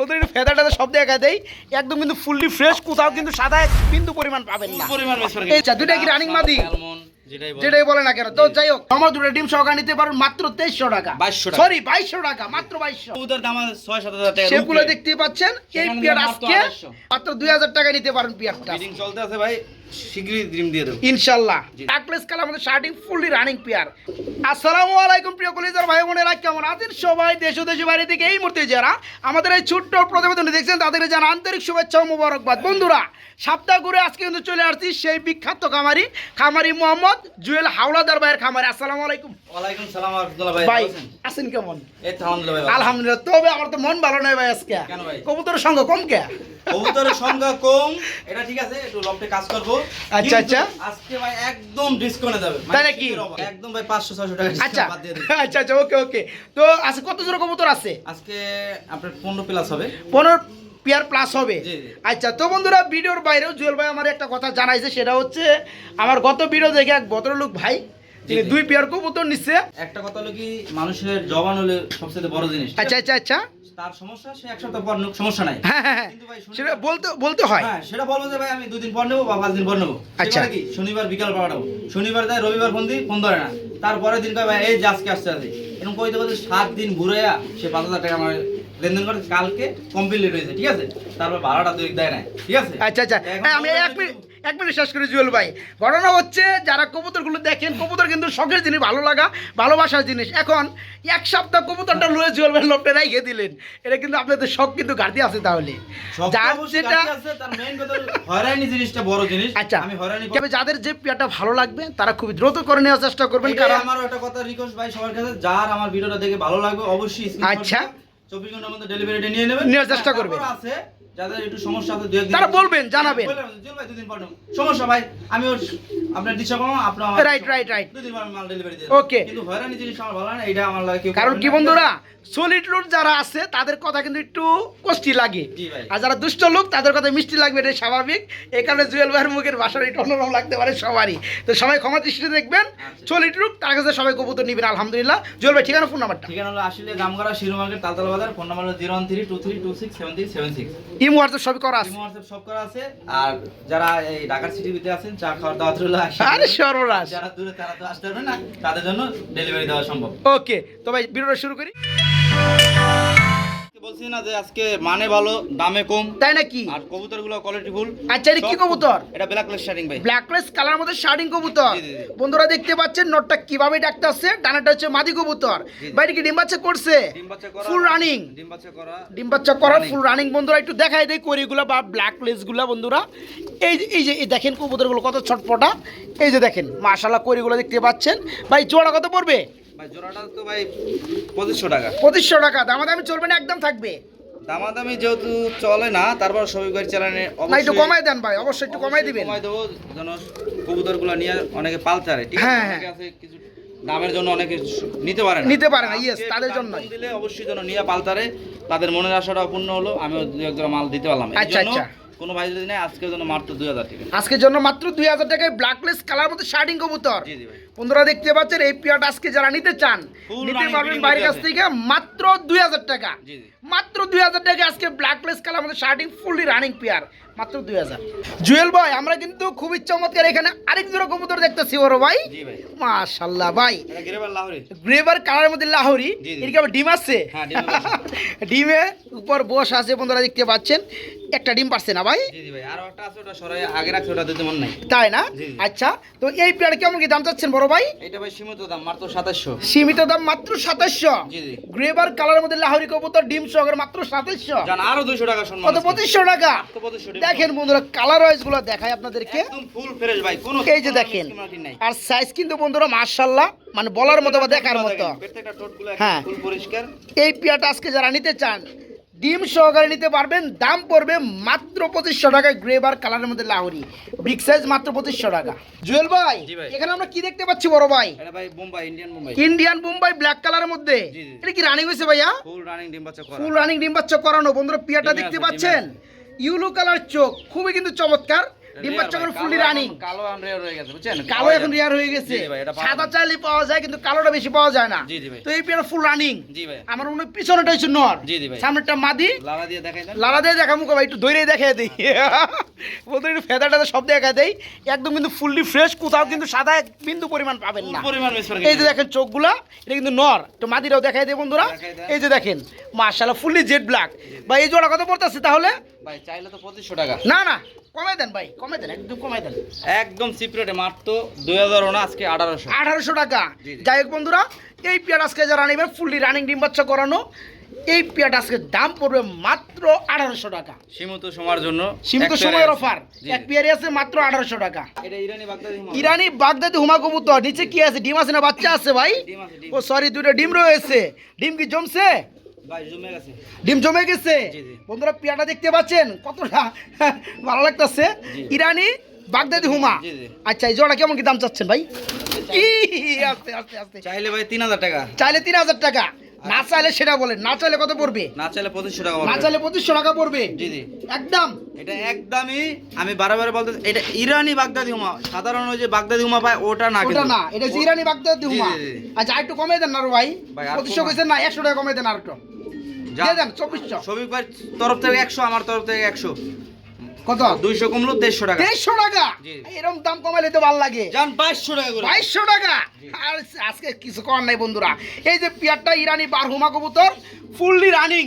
ওদের একটু ফেদা টেদা সব দেখা দেয় একদম কিন্তু ফুললি ফ্রেশ কোথাও কিন্তু সাদা বিন্দু পরিমাণ পাবেন না। পরিমাণ দুইটা কি রানিং মাদি? যেটাই বলে না কেন। তো যাই হোক আমার দুটো ডিম সহকার নিতে পারবেন মাত্র তেইশশো টাকা। বাইশশো সরি বাইশশো টাকা মাত্র বাইশশো। কবুতর দাম আছে 6 7000 টাকা। সেগুলো দেখতে পাচ্ছেন এই পিয়ার মাত্র আজকে মাত্র দুই হাজার টাকা নিতে পারেন পিয়ারটা চলতে আছে ভাই। শীঘ্রই ডিম দিয়ে দেব। ইনশাল্লাহ। জি। ডাকলেস আমাদের শার্টিং ফুললি রানিং পেয়ার আসসালামু আলাইকুম প্রিয় কলিজার ভাই বোনেরা কেমন আছেন সবাই? দেশ ও বাইরে থেকে এই মুহূর্তে যারা আমাদের এই ছোট্ট প্রতিবেদন দেখছেন তাদেরকে জানা আন্তরিক শুভেচ্ছা ও মুবারকবাদ। বন্ধুরা সপ্তাহ ঘুরে আজকে কিন্তু চলে আসছি সেই বিখ্যাত খামারি খামারি মোহাম্মদ জুয়েল হাওলাদার ভাইয়ের খামারি। আসসালামু আলাইকুম। ওয়ালাইকুম সালাম ভাই আছেন? কেমন? আলহামদুলিল্লাহ তবে আমার তো মন ভালো নয় ভাই আজকে। কবুতরের সঙ্গে কম কে? কবুতরের সংখ্যা কম। এটা ঠিক আছে একটু লফটে কাজ করব। আচ্ছা, আচ্ছা। আজকে ভাই একদম ডিসকাউন্টে যাবে তাই নাকি? একদম ভাই 500 600 টাকা আচ্ছা আচ্ছা আচ্ছা ওকে ওকে। তো আজকে কত জোড়া কবুতর আছে? আজকে আপনার 15 প্লাস হবে। পনেরো পিয়ার প্লাস হবে। আচ্ছা তো বন্ধুরা ভিডিওর বাইরেও জুয়েল ভাই আমার একটা কথা জানাইছে সেটা হচ্ছে আমার গত ভিডিও দেখে এক ভদ্রলোক ভাই তিনি দুই পেয়ার কবুতর নিচ্ছে। একটা কথা হলো কি মানুষের জবান হলে সবচেয়ে বড় জিনিস। আচ্ছা আচ্ছা আচ্ছা। তার সমস্যা সে এক সপ্তাহ পর সমস্যা নাই। হ্যাঁ হ্যাঁ হ্যাঁ। কিন্তু ভাই সেটা বলতে বলতে হয়। হ্যাঁ সেটা বলব যে ভাই আমি দুদিন পর নেব বা পাঁচ দিন পর নেব। আচ্ছা। কি? শনিবার বিকাল পাঠাবো শনিবার দেয় রবিবার ফোন দিই ফোন ধরে না। তারপরের দিন কয় ভাই এই যে আজকে আসতে আছে এরকম কইতে বলতে সাত দিন ঘুরে সে পাঁচ হাজার টাকা আমার লেনদেন করে। কালকে কমপ্লিট হয়েছে ঠিক আছে? তারপর ভাড়াটা দুই দেয় নাই ঠিক আছে? আচ্ছা আচ্ছা। আমি এক মিনিট এক মিনিট শেষ করি জুয়েল ভাই। ঘটনা হচ্ছে যারা কবুতরগুলো দেখেন কবুতর কিন্তু শখের জিনিস ভালো লাগা ভালোবাসার জিনিস। এখন এক সপ্তাহ কবুতরটা লুয়ে জুয়েল ভাই লোকটা রেখে দিলেন। এটা কিন্তু আপনাদের শখ কিন্তু ঘাটতি আছে তাহলে। যার যেটা হয়রানি জিনিসটা বড় জিনিস। আচ্ছা আমি হয়রানি তবে যাদের যে পেয়ারটা ভালো লাগবে তারা খুবই দ্রুত করে নেওয়ার চেষ্টা করবেন কারণ আমার একটা কথা রিকোয়েস্ট ভাই সবার কাছে যার আমার ভিডিওটা দেখে ভালো লাগবে অবশ্যই আচ্ছা। চব্বিশ ঘণ্টার মধ্যে ডেলিভারিটা নিয়ে নেবেন। নেওয়ার চেষ্টা করবেন। আছে যাদের একটু সমস্যা আছে দুই তারা বলবেন, জানাবেন। ভাই দুদিন পর সমস্যা ভাই আমি আপনার দিশা পাবো আপনার আমার Right, right, right. দুদিন পর মাল ডেলিভারি দিয়ে Okay. কিন্তু হয়রানি জিনিস আমার ভালো না এটা আমার লাগে কারণ কি বন্ধুরা সলিড লুট যারা আছে তাদের কথা কিন্তু একটু কষ্টি লাগে। আর যারা দুষ্ট লোক তাদের কথা মিষ্টি লাগবে এটা স্বাভাবিক। এই কারণে জুয়েল ভাইয়ের মুখের ভাষাটা একটু অন্যরকম লাগতে পারে সবারই। তো সবাই ক্ষমা দৃষ্টিতে দেখবেন আচ্ছা। সলিড লুক তার কাছে সবাই কবুতর নিবেন আলহামদুলিল্লাহ। জুয়েল ভাই ঠিকানা ফোন নাম্বারটা ঠিকানা হলো আসলে দামগড়া শিরো মার্কেট তালতলা বাজার ফোন নাম্বার হলো zero one three two three two six seven three seven six ইম হোয়াটসঅ্যাপ সবই করা আছে। হোয়াটসঅ্যাপ সব করা আছে। আর যারা এই ঢাকার সিটি ভিতরে আছেন চা খাওয়ার দাওয়াত রইল। আরে সর্বনাশ। যারা দূরে তারা তো আসতে পারবে না। তাদের জন্য ডেলিভারি দেওয়া সম্ভব। ওকে তো ভাই ভিডিওটা শুরু করি। বলছি না যে আজকে মানে ভালো দামে কম। তাই নাকি? আর কবুতরগুলো কোয়ালিটি ফুল আচ্ছা এটা কি কবুতর? এটা ব্ল্যাক লেস শার্টিং ভাই। ব্ল্যাকলেস কালার মধ্যে শার্টিং কবুতর। বন্ধুরা দেখতে পাচ্ছেন নটটা কীভাবে ডাকতে আসছে? ডানাটা হচ্ছে মাদি কবুতর। বাইরে কি ডিম বাচ্চা করছে? করা ফুল রানিং ডিম বাচ্চা করা ডিম বাচ্চা করার ফুল রানিং বন্ধুরা একটু দেখাই দেয় করিগুলো বা ব্ল্যাক লেসগুলো বন্ধুরা। এই যে এই যে এই দেখেন কবুতরগুলো কত ছটপটা এই যে দেখেন মাশাল্লাহ করিগুলো দেখতে পাচ্ছেন। ভাই জোড়া কত পড়বে? ভাই জোড়াটা তো ভাই পঁচিশশো টাকা। পঁচিশশো টাকা দামাদামি চলবে না একদম থাকবে। দামাদামি যেহেতু চলে না তারপর সবই গাড়ি চালানে একটু কমাই দেন ভাই অবশ্যই একটু কমাই দিবেন। কমাই দেবো যেন নিয়ে অনেকে পালচারে ঠিক আছে? হ্যাঁ, অনেকে আছে কিছু দামের জন্য অনেকে নিতে পারে না। নিতে পারে না, আজকে তাদের। কম দিলে অবশ্যই যেন নিয়ে পালতারে তাদের মনের আশাটা পূর্ণ হলো আমিও দু এক মাল দিতে পারলাম। আচ্ছা, আচ্ছা। কোনো ভাই যদি নেয় আজকের জন্য মাত্র দুই হাজার টাকা আজকের জন্য মাত্র দুই হাজার টাকায় ব্ল্যাকলেস কালার মতো শার্টিং কবুতর। বন্ধুরা দেখতে পাচ্ছেন এই পিয়াটা আজকে যারা নিতে চান নিতে পারবেন বাইরের কাছ থেকে মাত্র দুই হাজার টাকা। মাত্র দুই হাজার টাকা আজকে ব্ল্যাকলেস কালার মতো শার্টিং ফুললি রানিং পেয়ার। মাত্র দুই হাজার। জুয়েল ভাই আমরা কিন্তু খুবই চমৎকার এখানে আরেক দুটো কবুতর দেখতেছি ওর ভাই। মাশাল্লাহ ভাই। গ্রেভার কালারের মধ্যে লাহোরি। জি, জি। এর কি আবার ডিম আছে? হ্যাঁ, ডিমে উপর বস আছে বন্ধুরা দেখতে পাচ্ছেন। একটা ডিম পাচ্ছে না ভাই? তাই না। আচ্ছা তো এই পেয়ার কেমন কি দাম চাচ্ছেন বড় ভাই? এটা ভাই সীমিত দাম মাত্র সাতাশশো। সীমিত দাম মাত্র সাতাশশো। গ্রেভার কালারের মধ্যে লাহোরি কবুতর ডিম সহকারে মাত্র সাতাশশো। আরও দুইশো টাকা। পঁচিশশো টাকা? মাত্র 2500 টাকা। দেখেন বন্ধুরা কালার ওয়াইজগুলো দেখাই আপনাদেরকে। একদম ফুল ফ্রেশ ভাই কোনো এই যে দেখেন মিসকি মার্কি নাই। আর সাইজ কিন্তু বন্ধুরা মার্শাল্লাহ মানে বলার মতো বা দেখার মতো হ্যাঁ। এই পিয়াটা আজকে যারা নিতে চান ডিম সহকারে নিতে পারবেন দাম পড়বে মাত্র পঁচিশশো টাকায় গ্রেভার কালারের মধ্যে লাহরি। বিগ সাইজ মাত্র পঁচিশশো টাকা। জুয়েল ভাই এখানে আমরা কি দেখতে পাচ্ছি বড় ভাই? ইন্ডিয়ান মুম্বাই ব্ল্যাক কালারের মধ্যে। এটা কি রানিং হয়েছে ভাইয়া? ফুল রানিং ডিম বাচ্চা করা ফুল রানিং ডিম বাচ্চা করানো। বন্ধুরা পিয়াটা দেখতে পাচ্ছেন? ইউলো কালার চোখ খুবই কিন্তু চমৎকার। Fully running. কালো হয়ে গেছে, বুঝছেন? কালো এখন। রিয়ার হয়ে গেছে। সাদা চাইলে পাওয়া যায় কিন্তু কালোটা বেশি পাওয়া যায় না। জি, জি ভাই। তো এই পেয়ারা ফুল রানিং জি ভাই। আমার মনে পিছনেটা হচ্ছে নর। জি, জি ভাই। সামনেরটা মাদি। লালা দিয়ে দেখাই। লালা দিয়ে দেখা মুখ ভাই একটু দৈরে দেখে দিই। বলতে একটু ফেদারটা সব দেখা দেই। একদম কিন্তু ফুললি ফ্রেশ কোথাও কিন্তু সাদা এক বিন্দু পরিমাণ পাবেন না। পরিমাণ এই যে দেখেন চোখগুলা এটা কিন্তু নর। তো মাদিরাও দেখাই দেয় বন্ধুরা। এই যে দেখেন মার্শাল্লাহ ফুললি জেড ব্ল্যাক বা এই জোড়া কত পড়তেছে তাহলে? ভাই, চাইলে তো 2500 টাকা। না না কমাই দেন ভাই কমাই দেন একদম কমাই দেন একদম চিপ রেটে মাত্র 2000 না আজকে 1800 আঠারোশো টাকা। যাই হোক বন্ধুরা এই পেয়ার আজকে যারা নেবেন ফুললি রানিং ডিম বাচ্চা করানো এই পেয়ারটা আজকে দাম পড়বে মাত্র আঠারোশো টাকা সীমিত সময়ের জন্য সীমিত সময়ের অফার এক। পেয়ারে আছে মাত্র আঠারোশো টাকা এটা ইরানি বাগদাদি হুমা। ইরানি বাগদাদি হুমা কবুতর নিচে কি আছে ডিম আছে না বাচ্চা আছে ভাই। ও সরি দুটো ডিম রয়েছে ডিম কি জমছে। ডিম জমে গেছে। বন্ধুরা পেয়ারটা দেখতে পাচ্ছেন? কতটা ভালো লাগতেছে। ইরানি বাগদাদি হুমা। আচ্ছা এই জোড়া কেমন কি দাম চাচ্ছেন ভাই? আস্তে আস্তে আস্তে। চাইলে ভাই 3000 টাকা। চাইলে তিন হাজার টাকা। না চাইলে সেটা বলেন। না চাইলে কত পড়বে? না চাইলে 2500 টাকা না চাইলে পঁচিশশো টাকা পড়বে? জি জি। একদম। এটা একদমই আমি বারবার বলতে এটা ইরানি বাগদাদি হুমা। সাধারণ ওই যে বাগদাদি হুমা পায় ওটা না ওটা না এটা ইরানি বাগদাদি হুমা। আচ্ছা একটু কমে দেন না ভাই। পঁচিশশো কইছেন না একশো টাকা কমে দেন আর একটু। দিয়ে দেন চব্বিশশো। শফিক ভাই তরফ থেকে একশো আমার তরফ থেকে একশো। কত? দুইশো কমলো দেড়শো টাকা। টাকা? এরকম দাম কমাইলে তো ভালো লাগে। যান বাইশশো টাকা বাইশশো টাকা? আর আজকে কিছু করার নাই বন্ধুরা। এই যে পিয়ারটা ইরানি বার হুমা কবুতর ফুললি রানিং।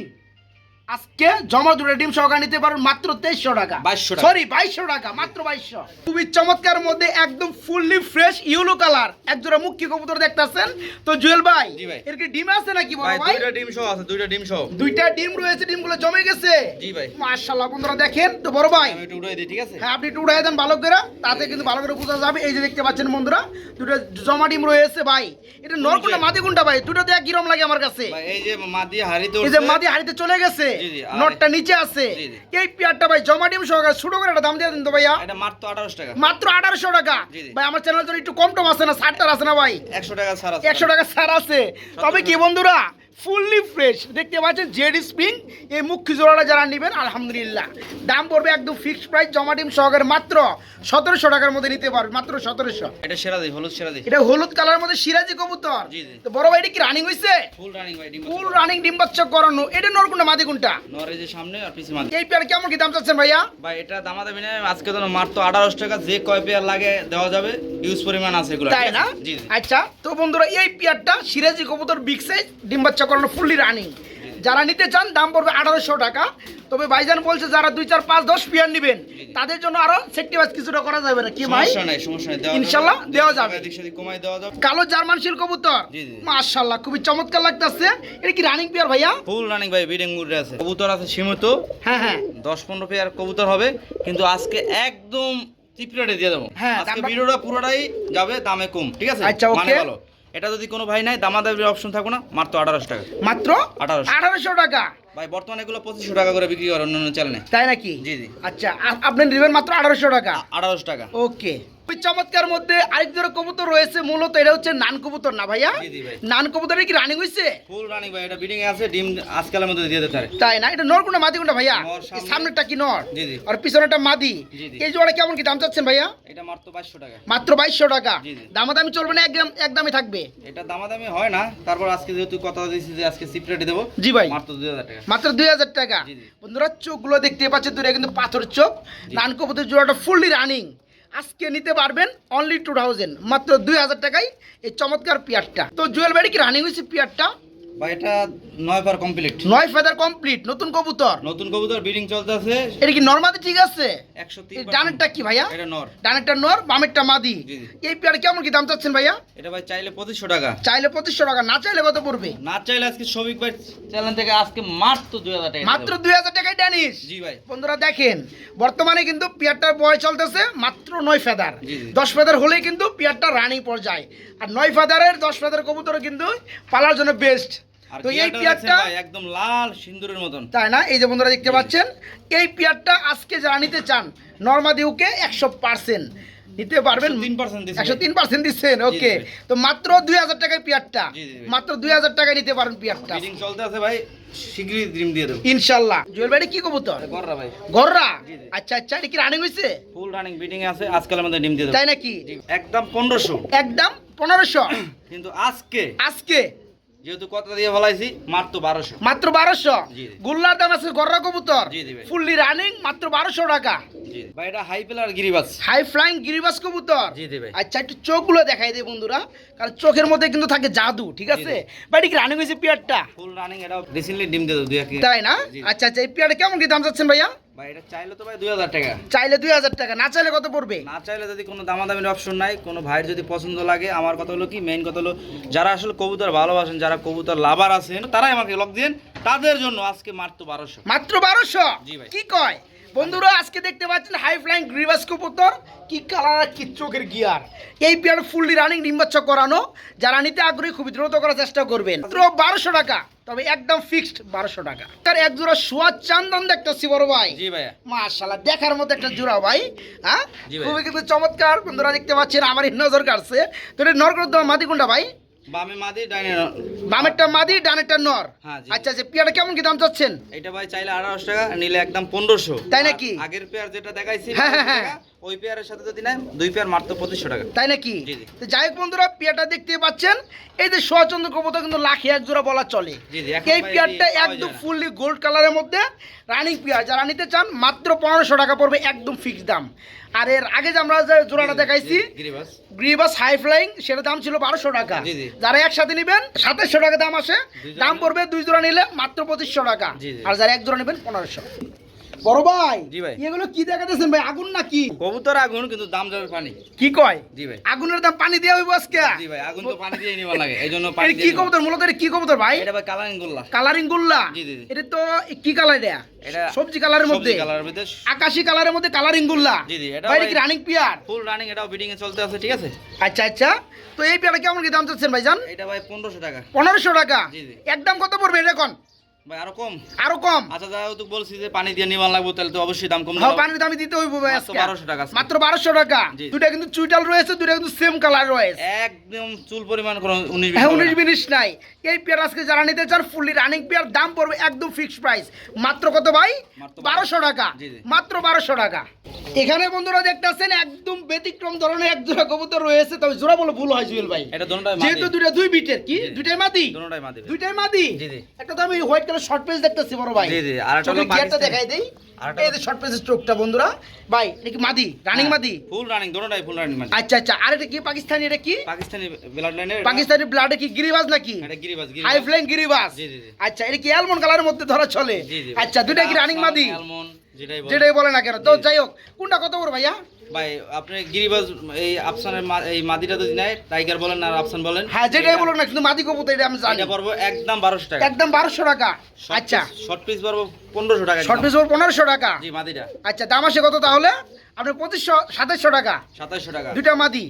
আজকে জমা দুটো ডিম সহকারে নিতে পারবেন মাত্র তেইশশো টাকা। 2200 টাকা। সরি বাইশশো টাকা মাত্র বাইশশো। খুবই চমৎকার মধ্যে একদম ফুললি ফ্রেশ ইউলো কালার এক জোড়া মুখ্য কবুতর দেখতেছেন? তো জুয়েল ভাই এর কি ডিম আছে নাকি বড় ভাই দুইটা ডিম সহ আছে দুইটা ডিম সহ। দুইটা ডিম রয়েছে ডিমগুলো জমে গেছে। জি ভাই। মাশাআল্লাহ বন্ধুরা দেখেন তো বড় ভাই। আমি একটু উড়াই দিই ঠিক আছে? হ্যাঁ আপনি একটু উঠাই দেন ভালো করে তাতে কিন্তু ভালো করে বোঝা যাবে। এই যে দেখতে পাচ্ছেন বন্ধুরা দুটো জমা ডিম রয়েছে ভাই। এটা নরকুন্ডা মাদি কোনটা ভাই দুটো একই রকম লাগে আমার কাছে। ভাই এই যে মা দিয়ে হাড়ি তো এই যে মাদি হাড়িতে চলে গেছে। নটটা নিচে আছে। এই পেয়ারটা ভাই জমা ডিম সহকারে ছোট করে একটা দাম দিয়ে দিন তো ভাইয়া। এটা মাত্র আঠারোশো টাকা। মাত্র আঠারোশো টাকা। জি, জি। ভাই আমার চ্যানেল তো একটু কম টম আছে না ষাটটার আছে না ভাই। একশো টাকা ছাড় আছে। একশো টাকা ছাড় আছে। তবে কি বন্ধুরা ফুললি ফ্রেশ। দেখতে পাচ্ছেন জেড স্প্রিং এই মুখ্য জোড়াটা যারা নেবেন আলহামদুলিল্লাহ। দাম পড়বে একদম ফিক্সড প্রাইস জমা ডিম সহকারে মাত্র সতেরোশো টাকার মধ্যে নিতে পারবে মাত্র সতেরোশো। এটা সেরা দিই হলুদ সেরা দিই। এটা হলুদ কালার মধ্যে সিরাজি কবুতর। তো বড় ভাই এটা কি রানিং হইছে? ফুল রানিং ভাই ডিম ফুল রানিং ডিম বাচ্চা করানো। এটা নরকুন্ডা মাদি কোনটা? নরে যে সামনে আর পিছে মাঝে এই পেয়ার কেমন কি দাম চাচ্ছেন ভাইয়া? ভাই এটা দামা দামি না আজকে তো মাত্র আঠারোশো টাকা যে কয় পেয়ার লাগে দেওয়া যাবে ইউজ পরিমাণ আছে এগুলো তাই না? আচ্ছা তো বন্ধুরা এই পেয়ারটা সিরাজি কবুতর বিগ সাইজ ডিম বাচ্চা করানো ফুললি রানিং। যারা নিতে চান দাম পড়বে আঠারোশো টাকা। তবে ভাইজান বলছে যারা দুই চার পাঁচ দশ পেয়ার নেবেন তাদের জন্য আরও সেফটি বাস কিছুটা করা যাবে না। কি ভাই। ইনশাল্লাহ দেওয়া যাবে। কালো জার্মান শিল কবুতর। মাশাল্লাহ খুবই চমৎকার লাগতেছে। এটা কি রানিং পেয়ার ভাইয়া? ফুল রানিং ভাই বিডিং মুডে আছে। কবুতর আছে সীমিত। হ্যাঁ হ্যাঁ। দশ পনেরো পেয়ার কবুতর হবে কিন্তু আজকে একদম চিপরেটে দিয়ে দেবো। হ্যাঁ, আজকে ভিডিওটা পুরোটাই যাবে দামে কম ঠিক আছে? আচ্ছা, মানে okay। ভালো। এটা যদি কোনো ভাই নাই দামাদাবির অপশন থাকো না মাত্র আঠারোশো টাকা। মাত্র 1800 আঠারোশো টাকা? ভাই বর্তমানে এগুলো পঁচিশশো টাকা করে বিক্রি করে অন্য চ্যানেলে তাই নাকি? জি, জি। আচ্ছা আপনার আপনি নেবেন মাত্র আঠারোশো টাকা? আঠারোশো টাকা। ওকে। চমৎকার মধ্যে আরেক ধরনের কবুতর রয়েছে মূলত এটা হচ্ছে নান কবুতর না ভাইয়া? নান কবুতরের কি রানিং হইছে? ফুল রানিং ভাই এটা বিডিং এ আছে ডিম আজকালের মধ্যে দিয়ে দিতে পারে। তাই না? এটা নর মাদি কোনটা ভাইয়া? সামনেরটা কি নর? জি, জি। আর পিছনেরটা মাদি। এই জোড়া কেমন কি দাম চাচ্ছেন ভাইয়া? এটা মাত্র বাইশশো টাকা। মাত্র বাইশশো টাকা। জি, জি। দামাদামি চলবে না একদম একদমই থাকবে? এটা দামাদামি হয় না তারপর আজকে যেহেতু কথা দিয়েছি যে আজকে সিপ্রেটে দেবো জি ভাই। মাত্র দুই হাজার টাকা। মাত্র দুই হাজার টাকা। জি, জি। বন্ধুরা চোখগুলো দেখতে পাচ্ছেন দূরে কিন্তু পাথর চোখ। নান কবুতর জোড়াটা ফুললি রানিং আজকে নিতে পারবেন অনলি টু থাউজেন্ড মাত্র দুই হাজার টাকায় এই চমৎকার পিয়ারটা। তো জুয়েল বাড়ি কি রানিং হয়েছে পিয়ারটা? বা এটা নয় পার কমপ্লিট। নয় ফেদার কমপ্লিট নতুন কবুতর। নতুন কবুতর বিডিং চলতেছে এটা কি নর্মাদি ঠিক আছে? একশো এই তিন ডানেরটা কি ভাইয়া? এটা নর। ডানেরটা নর বামেরটা মাদি। এই পেয়ার কেমন কি দাম চাচ্ছেন ভাইয়া? এটা ভাই চাইলে পঁচিশশো টাকা। চাইলে পঁচিশশো টাকা না চাইলে কত পড়বে? না চাইলে আজকে শফিক ভাই চ্যানেল থেকে আজকে মাত্র দুই হাজার টাকা মাত্র দুই হাজার টাকায় ড্যানিশ জি ভাই। বন্ধুরা দেখেন বর্তমানে কিন্তু পিয়ারটার বয় চলতেছে মাত্র নয় ফেদার জি, জি। দশ ফেদার হলেই কিন্তু পিয়ারটা রানিং পর্যায়ে। আর নয় ফেদারের দশ ফেদার কবুতর কিন্তু পালার জন্য বেস্ট তো এই পিয়ারটা একদম লাল সিন্দুরের মতন। তাই না? এই যে বন্ধুরা দেখতে পাচ্ছেন এই পিয়ারটা আজকে যারা নিতে চান একশো পার্সেন্ট নিতে পারবেন। একশো তিন পার্সেন্ট দিচ্ছেন ওকে। তো মাত্র দুই হাজার টাকায় পিয়ারটা। মাত্র দুই হাজার টাকায় নিতে পারেন পিয়ারটা। চলতে আছে ভাই শীঘ্রই ডিম দিয়ে দেবো। ইনশাল্লাহ। জুয়েল ভাই কি কবুতর? কররা ভাই। গররা। আচ্ছা আচ্ছা এটা কি রানিং হয়েছে ফুল রানিং বিটিং আছে আজকাল আমাদের ডিম দিয়ে দেবো। তাই নাকি? একদম পনেরোশো। একদম পনেরোশো। কিন্তু আজকে আজকে? যেহেতু কথা দিয়ে ফলাইছি? মাত্র বারোশো। মাত্র বারোশো। গুল্লার দাম আছে গররা কবুতর। ফুললি রানিং মাত্র বারোশো টাকা। ভাই এটা হাই পেলার গিরিবাস। হাই ফ্লাইং গিরিবাস কবুতর। ভাই। আচ্ছা একটু চোখগুলো দেখাই দে বন্ধুরা। কারণ চোখের মধ্যে কিন্তু থাকে জাদু ঠিক আছে? বাট কি রানিং হয়েছে পিয়ারটা। ফুল রানিং এটাও রিসেন্টলি ডিম দিয়ে দুই তাই না? আচ্ছা আচ্ছা এই পিয়ারটা কেমন কি দাম চাচ্ছেন ভাইয়া? ভাই এটা চাইলে তো ভাই দুই হাজার টাকা। চাইলে দুই হাজার টাকা না চাইলে কত পড়বে? না চাইলে যদি কোনো দামাদামির অপশন নাই কোনো ভাইয়ের যদি পছন্দ লাগে আমার কথা হলো কি মেইন কথা হলো যারা আসলে কবুতর ভালোবাসেন যারা কবুতর লাভার আছেন তারাই আমাকে লক দিন তাদের জন্য আজকে মাত্র মাত্র জি ভাই। কি কয়? বন্ধুরা আজকে দেখতে পাচ্ছেন হাই ফ্লাইং কবুতর। কি কালার কি চোখের গিয়ার এই পেয়ার ফুললি রানিং ডিম্বাচ্ছ করানো। যারা নিতে আগ্রহী খুবই দ্রুত করার চেষ্টা করবেন। মাত্র বারোশো টাকা। তবে একদম ফিক্সড বারোশো টাকা। তার এক জোড়া সোয়া চান্দন দেখতেছি বড় ভাই। জি ভাইয়া। মাশাল্লাহ দেখার মতো একটা জোড়া ভাই হ্যাঁ? খুবই কিন্তু চমৎকার বন্ধুরা দেখতে পাচ্ছেন আমার নজর কাটছে তো এটা নরকর মাদি কোনটা ভাই? বামে মাদি ডাইনে বামেরটা মাদি ডানেরটা নর। হ্যাঁ, আচ্ছা আচ্ছা পিয়াটা কেমন কি দাম চাচ্ছেন? এটা ভাই চাইলে আঠারোশো টাকা নিলে একদম পনেরোশো। তাই নাকি? আগের পেয়ার যেটা দেখাইছি হ্যাঁ, হ্যাঁ, 1200। টাকা, ওই পেয়ারের সাথে যদি নেয় দুই পেয়ার মাত্র পঁচিশশো টাকা। তাই নাকি। তো যাই হোক বন্ধুরা পিয়াটা দেখতে পাচ্ছেন। এই যে কবুতর কিন্তু লাখে এক জোড়া বলা চলে। এই পিয়ারটা একদম ফুললি গোল্ড কালারের মধ্যে। রানিং পিয়ার যারা নিতে চান মাত্র পনেরোশো টাকা পড়বে একদম ফিক্স দাম। আর এর আগে যে আমরা যে জোড়াটা দেখাইছি গিরিবাস। হাই ফ্লাইং সেটা দাম ছিল বারোশো টাকা। যারা একসাথে নেবেন সাতাশশো টাকা দাম আসে। দাম পড়বে দুই জোড়া নিলে মাত্র পঁচিশশো টাকা। আর যারা এক জোড়া নেবেন পনেরোশো। বড় ভাই জি ভাই। এগুলো কি দেখাতেছেন ভাই? আগুন কবুতর আগুন কিন্তু দাম যাবে পানি। কি কয়? জি ভাই। আগুনের দাম পানি দেওয়া হইব আজকে? জি ভাই আগুন তো পানি দিয়ে লাগে পানি কি কবুতর? মূলত এটা কি কবুতর ভাই? এটা ভাই কালারিং গোল্লা। কালারিং গুল্লা? জি, জি। এটা তো কি কালার এটা এটা সবজি কালারের মধ্যে? কালারের মধ্যে। আকাশি কালারের মধ্যে কালারিং গুল্লা? জি, জি, এটাও ভাই কি রানিং পিয়ার ফুল রানিং এটাও বিডিং এ চলতে আছে ঠিক আছে? আচ্ছা আচ্ছা। তো এই পিয়ারটা কেমন কি দাম চাচ্ছেন ভাইজান? এটা ভাই পনেরোশো টাকা। পনেরোশো টাকা? জি, জি। একদম কত পড়বে? এটা এখন? ভাই আরও কম? আরও কম? আচ্ছা যাই হোক বলছি যে পানি দিয়ে নিবার লাগবে তাহলে তো অবশ্যই দাম কম হ্যাঁ পানির দামই দিতে হইব ভাই আজকে। 1200 টাকা মাত্র বারোশো টাকা। জি। কিন্তু চুইটাল রয়েছে দুটা কিন্তু সেম কালার রয়েছে। একদম চুল পরিমাণ কোনো উনিশ হ্যাঁ উনিশ মিনিট নাই। এই পেয়ার আজকে যারা নিতে চান ফুললি রানিং পেয়ার দাম পড়বে একদম ফিক্সড প্রাইস মাত্র কত ভাই? মাত্র বারোশো টাকা। মাত্র এখানে বন্ধুরা দেখতেছেন একদম ব্যতিক্রম ধরনের এক জোড়া কবুতর রয়েছে। তবে জোড়া বলে ভুল হয় জুয়েল ভাই। এটা যেহেতু দুইটা দুই বিটের কি। দুইটাই মাদি? মাদি। দুইটাই মাদি। একটা তো আমি হোয়াইট কালার শর্ট পেজ দেখতেছি বড় ভাই। জি, জি, আর একটা হলো গিয়ারটা দেখাই দেই। এই যে শর্ট পেজের চোখটা বন্ধুরা। ভাই এটা কি মাদি? রানিং হ্যাঁ, মাদি? ফুল রানিং দোনোটাই ফুল রানিং মানে আচ্ছা আচ্ছা আর এটা কি পাকিস্তানি এটা কি? পাকিস্তানি ব্লাড লাইনের পাকিস্তানি ব্লাডে কি গিরিবাজ নাকি? এটা গিরিবাস হাই গিরিবাস ফ্লেম গিরিবাস জি, জি। আচ্ছা এটা কি অ্যালমন্ড কালারের মধ্যে ধরা চলে? আচ্ছা দুইটা কি রানিং মাদি? অ্যালমন্ড যেটাই বলে। না কেন। তো যাই হোক কোনটা কত বড় ভাইয়া? ভাই আপনি গিরিবাজ এই আফসানের এই মাদিটা যদি নেয় টাইগার বলেন আর আফসান বলেন। হ্যাঁ যেটাই বলুন না কিন্তু মাদি কবুতর এটা আমি জানি। এটা পড়ব একদম বারোশো টাকা। একদম বারোশো টাকা। আচ্ছা। শর্ট পিস পড়ব পনেরোশো টাকা শর্ট পিস পনেরোশো টাকা। জি মাদিটা। আচ্ছা দাম আসে কত তাহলে? আপনার পঁচিশশো সাতাশশো টাকা। সাতাশশো টাকা। মাদি।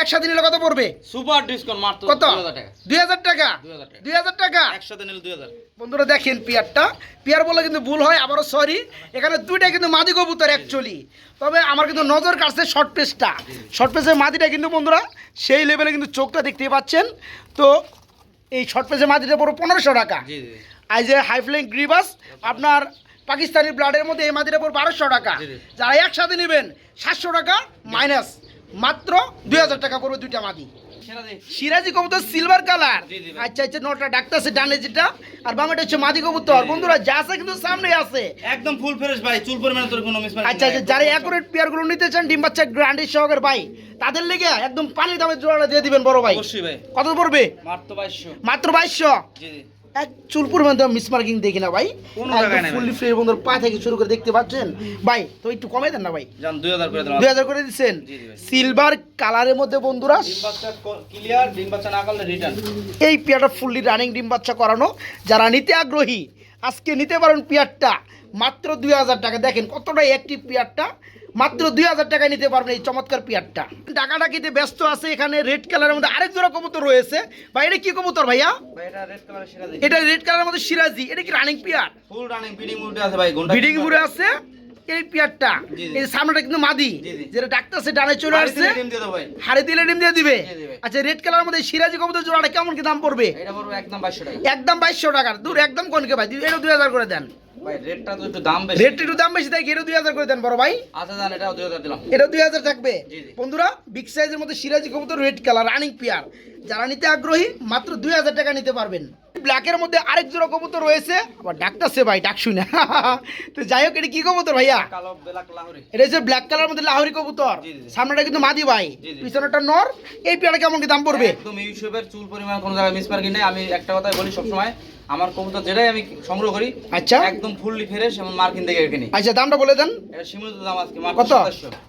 একসাথে নিলে কত পড়বে? সুপার ডিসকাউন্ট মাত্র কত? দুই হাজার টাকা। দুই হাজার টাকা? 2000 টাকা। দুই হাজার টাকা? একসাথে নিলে দুই হাজার। বন্ধুরা দেখেন পিয়ারটা। পিয়ার বলে কিন্তু ভুল হয় আবারও সরি এখানে দুইটা কিন্তু মাদি কবুতর অ্যাকচুয়ালি তবে আমার কিন্তু নজর কাটছে শর্ট পেসটা শর্ট পেসের মাদিটা কিন্তু বন্ধুরা সেই লেভেলে কিন্তু চোখটা দেখতে পাচ্ছেন। তো এই শর্ট পেসের মাদিটা পুরো পনেরোশো টাকা। আর যে হাই ফ্লেম গ্রিবাস আপনার পাকিস্তানি ব্লাডের মধ্যে এই মাদিটা পুরো বারোশো টাকা। যারা একসাথে নেবেন সাতশো টাকা মাইনাস মাত্র দুই হাজার টাকা করবে দুইটা মাদি সেরা সিরাজি কবুতর সিলভার কালার। আচ্ছা আচ্ছা নটা ডাকতেছে ডানে যেটা। আর বামেটা হচ্ছে মাদি কবুতর। বন্ধুরা যা আছে কিন্তু সামনে আছে। একদম ফুল ফ্রেশ ভাই চুল পরিমাণ তোর কোনো মিস আচ্ছা আচ্ছা যারা অ্যাকুরেট পেয়ারগুলো নিতে চান ডিম বাচ্চা গ্রান্ডি সহকারে ভাই তাদের লেগে একদম পানির দামে জোড়াটা দিয়ে দিবেন বড় ভাই। অবশ্যই ভাই। কত পড়বে? মাত্র বাইশশো। মাত্র বাইশশো। জি জি। এক চুল পরিমাণ তো মিস মার্কিং দেখি না ভাই। ফুললি। ফ্রি বন্ধুর পা থেকে শুরু করে দেখতে পাচ্ছেন। ভাই তো একটু কমে দেন না ভাই? দুই হাজার করে দুই হাজার করে দিচ্ছেন। সিলভার কালারের মধ্যে বন্ধুরা। ক্লিয়ার ডিম বাচ্চা না করলে রিটার্ন এই পেয়ারটা ফুললি রানিং ডিম বাচ্চা করানো। যারা নিতে আগ্রহী আজকে নিতে পারেন পেয়ারটা। মাত্র দুই হাজার টাকা। দেখেন কতটা অ্যাক্টিভ পেয়ারটা। মাত্র দুই হাজার টাকায় নিতে পারবেন এই চমৎকার পেয়ারটা। ডাকাডাকিতে ব্যস্ত আছে এখানে রেড কালারের মধ্যে আরেক জোড়া কবুতর রয়েছে। ভাই এটা কি কবুতর ভাইয়া? এটা রেড কালারের মধ্যে সিরাজি। এটা কি running pair? Full running breeding মুডে আছে ভাই বিডিং মুড়ে আছে? এই পেয়ারটা। এই সামনেটা কিন্তু মাদি। যেটা ডাক্তার সে ডানে চলে আসছে। হাড়ি দিলে ডিম দিয়ে দিবে? আচ্ছা রেড কালার মধ্যে সিরাজি কবুতর জোড়াটা কেমন কি দাম পড়বে? পড়বে একদম বাইশশো টাকা। একদম বাইশশো টাকার দূর একদম কোনকে ভাই? এটা দুই হাজার করে দেন। ভাই রেটটা তো একটু দাম বেশি। রেট একটু দাম বেশি তাই এটা দুই হাজার করে দেন বড় ভাই? আচ্ছা জান এটাও দুই হাজার দিলাম। এটা দুই হাজার থাকবে? জি, জি। বন্ধুরা বিগ সাইজের মধ্যে সিরাজি কবুতর রেড কালার রানিং পেয়ার যারা নিতে আগ্রহী মাত্র দুই হাজার টাকা নিতে পারবেন। ব্ল্যাকের মধ্যে আরেক জোড়া কবুতর রয়েছে। আবার ডাক্তার সে ভাই ডাক শুনে। তো যাই হোক এটা কি কবুতর ভাইয়া? এটা হচ্ছে ব্ল্যাক কালার মধ্যে লাহোরি কবুতর। সামনেটা কিন্তু মাদি ভাই। পিছনেটা নর। এই পেয়ারটা কেমন কি দাম পড়বে? একদম ইউসুফের চুল পরিমাণ কোনো জায়গায় মিস মার্কিং নেই। আমি একটা কথাই বলি সবসময় আমার কবুতর যেটাই আমি সংগ্রহ করি আচ্ছা। একদম ফুললি ফ্রেশ এবং মার্কিন থেকে কিনি। আচ্ছা দামটা বলে দেন। এটা সীমিত দাম আজকে মাত্র কত?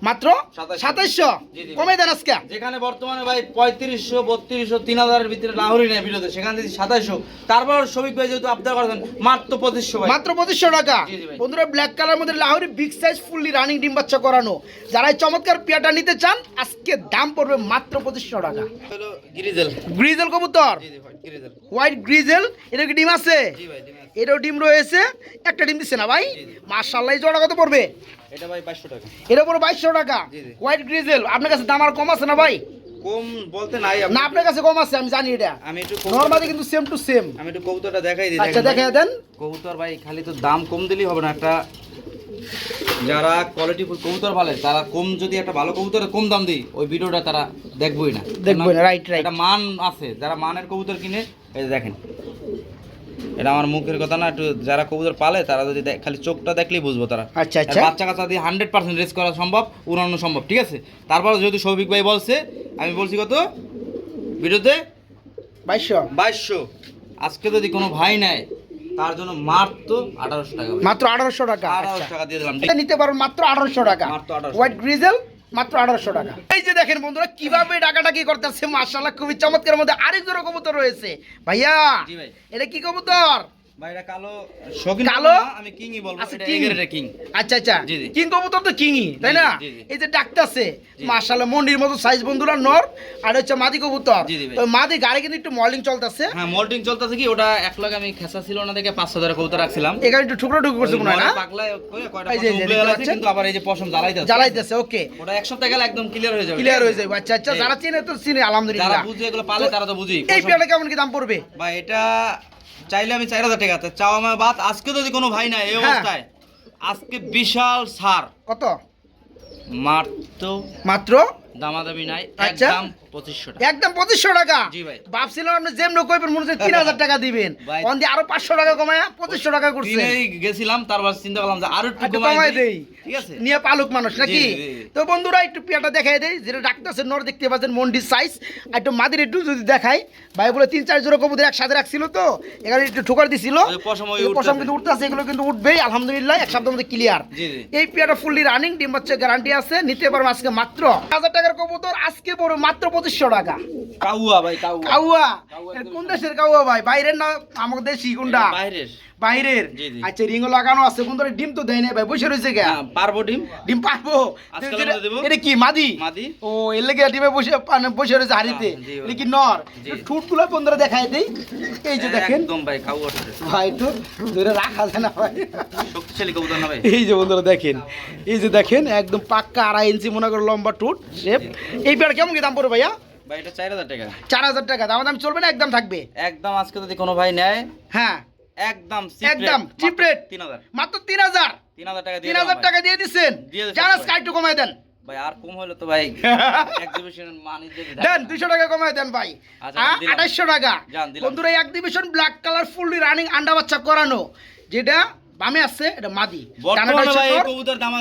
মাত্র সাতাশশো। সাতাইশশো জি, জি। কমে দেন আজকে। যেখানে বর্তমানে ভাই পঁয়ত্রিশশো বত্রিশশো তিন হাজারের ভিতরে লাহোরি নেই বিরোধে সেখান থেকে সাতাশশো। তারপর শফিক ভাই যেহেতু আবদার করেন মাত্র পঁচিশশো ভাই। মাত্র পঁচিশশো টাকা। জি, জি বন্ধুরা ব্ল্যাক কালার মধ্যে Lahori big size fully running ডিম বাচ্চা করানো। যারা এই চমৎকার পেয়াটা নিতে চান আজকে দাম পড়বে মাত্র পঁচিশশো টাকা। হলো গিরিজেল গ্রিজেল কবুতর? জি জি ভাই গিরিজেল হোয়াইট গ্রিজেল এটা কি ডিম আছে। এটাও ডিম রয়েছে একটা ডিম দিচ্ছে না ভাই। মার্শাল্লাহ জোড়া কত পড়বে? এটা ভাই বাইশশো টাকা। এটা পড়বে বাইশশো টাকা। হোয়াইট গ্রিজেল আপনার কাছে দাম আর কম আছে না ভাই? কম বলতে নাই না আপনার কাছে কম আছে আমি জানি এটা। আমি একটু নর্মালি কিন্তু সেম টু সেম আমি একটু কবুতরটা দেখাই দিই আচ্ছা দেখেন দেন। কবুতর ভাই খালি তো দাম কম দিলেই হবে না একটা যারা কোয়ালিটি কবুতর ভালো তারা কম যদি একটা ভালো কবুতরে কম দাম দিই ওই ভিডিওটা তারা দেখবই না। দেখবোই. একটা মান আছে যারা মানের কবুতর কিনে এই দেখেন। এটা আমার মুখের কথা না একটু যারা কবুতর পালে তারা যদি খালি চোখটা দেখলেই বুঝব তারা। আচ্ছা আচ্ছা। বাচ্চা কাচ্চা দিয়ে হান্ড্রেড পার্সেন্ট রেস করা সম্ভব উড়ানো সম্ভব ঠিক আছে? তারপর যেহেতু সৌভিক ভাই বলছে আমি বলছি কত? ভিডিওতে বাইশশো। বাইশশো। আজকে যদি কোনো ভাই নেয় তার জন্য মাত্র আঠারোশো টাকা মাত্র আঠারোশো টাকা। আঠারোশো। টাকা দিয়ে দিলাম নিতে পারবেন মাত্র আঠারোশো টাকা। মাত্র 1800 হোয়াইট গ্রিজেল মাত্র আঠারোশো টাকা। এই যে দেখেন বন্ধুরা কীভাবে ডাকাডাকি করতেছে মার্শাল্লাহ খুবই চমৎকার। মধ্যে আরেক জোড়া কবুতর রয়েছে। ভাইয়া এটা কি কবুতর? কালো শৌখিন কালো? বলব না, আমি কিংই বলব আচ্ছা, এটা king। কিং আচ্ছা আচ্ছা জি, জি। কিং কবুতর তো কিংই তাই না জি, জি। এই যে ডাকতেছে জি। মন্ডির মতো সাইজ বন্ধুরা নর আর হচ্ছে মাদি কবুতর। তো গাড়ি কিন্তু একটু চলতেছে হ্যাঁ মোল্টিং চলতেছে কি ওটা এক লাখ আমি খেসা ছিল না দেখে পাঁচশো ধরে কবুতর রাখছিলাম এখানে একটু টুকরো টুকরো করছে মনে হয় না কয়টা? কিন্তু আবার এই যে পশম জ্বালাইতেছে জ্বালাইতেছে ওকে ওটা এক সপ্তাহ গেলে একদম ক্লিয়ার হয়ে যাবে ক্লিয়ার হয়ে যাবে আচ্ছা আচ্ছা যারা চিনে তো চিনে যারা আলহামদুলিল্লাহ বুঝে এগুলো পালে তারা তো বুঝি এই পেয়ারটা কেমন কি দাম পড়বে ভাই এটা চাইলে আমি চার হাজার টাকা চাও আমার বাদ আজকে যদি কোনো ভাই নাই এই হ্যাঁ। অবস্থায়। আজকে বিশাল সার। কত? মাত্র মাত্র? দামাদামি নাই আচ্ছা। একদম একদম পঁচিশশো টাকা? ভাবছিলাম আপনি যেমন কইবেন মনে হচ্ছে তিন হাজার টাকা দিবেন। অন দিয়ে আরও পাঁচশো টাকা কমায় পঁচিশশো টাকা করছে। গেছিলাম তারপর চিন্তা করলাম যে আরও একটু একটু কমাই কমাই দেই। দেই। ঠিক আছে? নিয়ে পালুক মানুষ নাকি? জি, জি, জি। তো বন্ধুরা একটু পেয়াটা দেখাই দেই। যেটা ডাক্তারছে নর দেখতে পাচ্ছেন মন্ডির সাইজ আর একটু মাদির একটু যদি দেখাই। ভাই বলে তিন চার জোড়া কবুতর একসাথে রাখছিল তো এখানে একটু ঠোকার দিছিল। পশম। কিন্তু উঠতেছে এগুলো কিন্তু উঠবেই আলহামদুলিল্লাহ এক মধ্যে ক্লিয়ার। এই পেয়াটা ফুললি রানিং ডিম হচ্ছে গ্যারান্টি আছে নিতে পারব আজকে মাত্র। হাজার টাকার কবুতর আজকে পড়বে মাত্র পঁচিশশো টাকা। কাউয়া ভাই কাউয়া। কোন দেশের কাউয়া ভাই? বাইরের না আমাদের দেশি কোনটা? বাইরের। বাইরের। আচ্ছা রিংও লাগানো আছে কোন ধরে ডিম তো দেয় না ভাই? বসে রয়েছে কে পারব ডিম। ডিম পারব? এটা- কি মাদি? মাদি। ও এর লেগে ডিমে বসে বসে রয়েছে হাড়িতে। এটা কি নর। ঠুট তুলে বন্ধুরা দেখাই দেই? এই যে দেখেন। একদম ভাই কাউয়া ভাই তো ধরে রাখা যায় না ভাই। শক্তিশালী কবুতর না ভাই। এই যে বন্ধুরা দেখেন। এই যে দেখেন একদম পাক্কা আড়াই ইঞ্চি মনে করো লম্বা টুট শেপ এই পেয়ার কেমন কি দাম পড়বে ভাইয়া? ভাই এটা চার হাজার টাকা। চার হাজার টাকা দাম দাম চলবে না? একদম থাকবে? একদম আজকে যদি কোনো ভাই নেয় হ্যাঁ। একদম একদম চিপ রেট তিন হাজার। মাত্র তিন হাজার? তিন হাজার টাকা দিয়ে তিন হাজার দিলাম টাকা দিয়ে দিচ্ছি যারা স্কাই টু কমায় দেন। ভাই। আর কম হলে তো ভাই এক্সিবিশনের মানি যদি দেন দুইশো টাকা কমায় দেন ভাই। আচ্ছা, হ্যাঁ দিলাম। আঠাইশশো টাকা। বন্ধুরা এক division black colour fully running আন্ডা বাচ্চা করানো যেটা বামে আছে এটা মাদি। দাম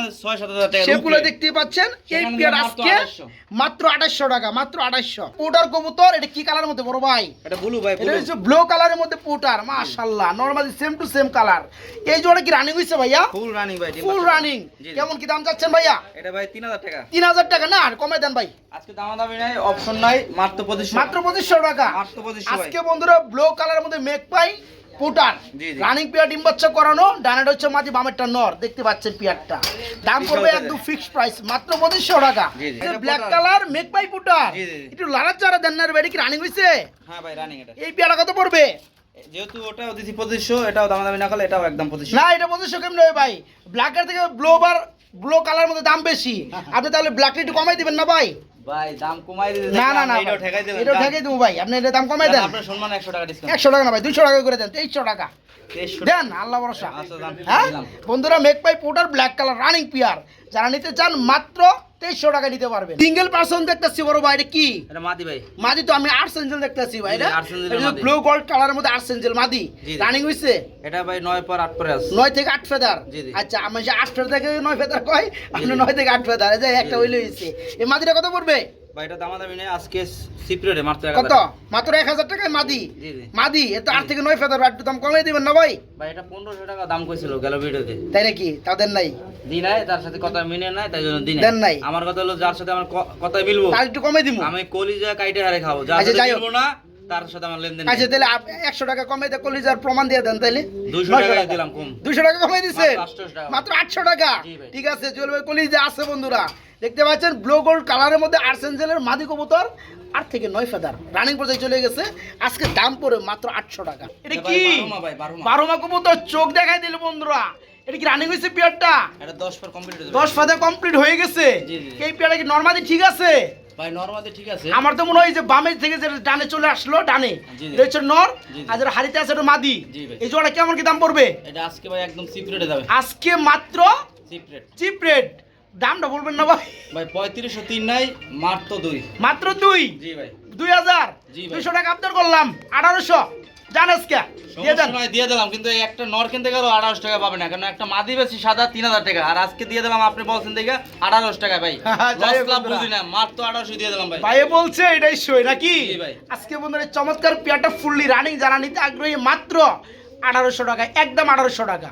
সেগুলো দেখতে পাচ্ছেন এই পেয়ার আজকে মাত্র আঠাশশো টাকা মাত্র আঠাশশো পুটার কবুতর এটা কি কালারের মধ্যে বড় ভাই? এটা ব্লু ভাই এটা হচ্ছে ব্লু কালারের মধ্যে পুটার মাশাল্লাহ normally same to same colour এই জোড়া কি রানিং হইছে ভাইয়া? ফুল রানিং ভাই ফুল রানিং। কেমন কি দাম চাচ্ছেন ভাইয়া? এটা ভাই তিন হাজার টাকা। তিন হাজার টাকা না? আর কমে দেন ভাই। আজকে দামাদামি নাই অপশন নাই মাত্র পঁচিশশো। মাত্র পঁচিশশো টাকা। মাত্র পঁচিশশো ভাই। আজকে বন্ধুরা ব্লু কালারের মধ্যে মেক পাই। পুটার জি, জি। রানিং পেয়ার ডিম বাচ্চা করানো ডানাটা হচ্ছে মাঝে বামেরটা নর। দেখতে পাচ্ছেন পেয়ারটা। দাম পড়বে একদম ফিক্সড প্রাইস মাত্র পঁচিশশো টাকা। Black colour magpie pouter জি, জি, জি। একটু লাড়া চারা দেন না রে ভাই, কি রানিং হয়েছে হ্যাঁ ভাই রানিং এটা। এই পেয়ারা কত পড়বে? যেহেতু ওটাও দিছি পঁচিশশো এটাও দামাদামি না করলে এটাও একদম পঁচিশশো। না এটা পঁচিশশো কেমন হবে ভাই? ব্ল্যাকের থেকে ব্লোবার ব্লো কালার মধ্যে দাম বেশি। আপনি তাহলে ব্ল্যাকটা একটু কমাই দিবেন না ভাই? ভাই দাম কমাই না না না এটাও ঠেকাই দেবেন। এটা ঠেকাই দেবো ভাই। আপনি এটা দাম কমাই দেন। আপনার সম্মান একশো টাকা ডিসকাউন্ট একশো টাকা না ভাই টাকা করে দেন টাকা। দেন আল্লাহ ভরসা। আচ্ছা, হ্যাঁ? বন্ধুরা magpie pouter black colour running pair যারা নিতে চান মাত্র তেইশশো টাকা নিতে পারবেন। সিঙ্গেল পার্সন দেখতেছি বড় ভাই এটা কি? মাদি ভাই। মাদি তো আমি আর্টস এঞ্জেল দেখতেছি ভাই। ব্লু গোল্ড কালারের মধ্যে আর্টস এঞ্জেল মাদি। রানিং হইছে? এটা ভাই নয় পর আট পরে আছে নয় থেকে আট ফেদার? জি, জি। আচ্ছা আমি যে আট ফেদার থেকে নয় ফেদার কয়? আপনি নয় থেকে আট ফেদার এই যে একটা। হইলে হইছে। এই মাদিটা কত পড়বে? ভাই এটা দামাদামি নেই আজকে সিপ্রেটে মাত্র কত? মাত্র এক হাজার টাকায় মাদি? জি জি মাদি? এত আট থেকে নয় ফেদার একটু দাম দিবেন না ভাই? ভাই এটা টাকা দাম কইছিল গেল ভিডিওতে। তাই নাকি? তাদের নাই? দি নাই তার সাথে কথা মিলে নাই তাই জন্য দিন দেন নাই। আমার কথা হলো যার সাথে আমার কথা মিলবো তার একটু দিব আমি কলিজা কাইটে হারে খাব যার আচ্ছা, সাথে মিলবো না তার সাথে আমার লেনদেন আচ্ছা তাহলে একশো টাকা কমাই দিয়ে কলিজার প্রমাণ দিয়ে দেন দুইশো নয়শো টাকা দিলাম কম। দুইশো টাকা কমাই দিছে? মাত্র 800 টাকা। আটশো টাকা? ঠিক আছে জুয়েল ভাই কলিজা আছে বন্ধুরা। দেখতে পাচ্ছেন ব্লু গোল্ড কালারের মধ্যে আর্সেঞ্জেলের মাদি কবুতর। আট থেকে নয় ফেদার রানিং পর্যায়ে চলে গেছে। আজকে দাম পড়ে মাত্র আটশো টাকা। এটা এটা কি? ভাই বারো মা ভাই, বারো মা। বারো মা কবুতর চোখ দেখাই দিল বন্ধুরা। এটা কি রানিং হয়েছে পিয়ারটা? এটা দশ পর কমপ্লিট হয়ে দশ ফাদা কমপ্লিট হয়ে গেছে। জি, জি। এই পিয়ারটা কি নর্মালি ঠিক আছে? ভাই নর্মালি ঠিক আছে। আমার তো মনে হয় যে বামের থেকে যেটা ডানে চলে আসলো ডানে। এটা হচ্ছে নর। আর যেটা হাড়িতে আছে ওটা মাদি। এই জোড়া কেমন কি দাম পড়বে? এটা আজকে ভাই একদম সিপ্রেটে যাবে। আজকে মাত্র সিপ্রেট চিপ রেট দামটা বলবেন না ভাই। ভাই পঁয়ত্রিশশো তিন নাই মাত্র দুই। মাত্র দুই? জি ভাই। দুই হাজার? দুইশো টাকা আপনার করলাম। আঠারোশো। জানাস কে দিয়ে দিলাম কিন্তু একটা নর কিনতে আঠারোশো টাকা পাবে না কারণ একটা মাদি বেশি সাদা তিন হাজার টাকা। আর আজকে দিয়ে দিলাম আপনি বলছেন দেখে আঠারোশো টাকা ভাই। লাভ বুঝি না মাত্র আঠারোশো দিয়ে দিলাম ভাই। ভাইয়ে বলছে এটাই সই নাকি? ভাই। আজকে বন্ধুরা চমৎকার পেয়ারটা ফুললি রানিং যারা নিতে আগ্রহী মাত্র আঠারোশো টাকা একদম আঠারোশো টাকা।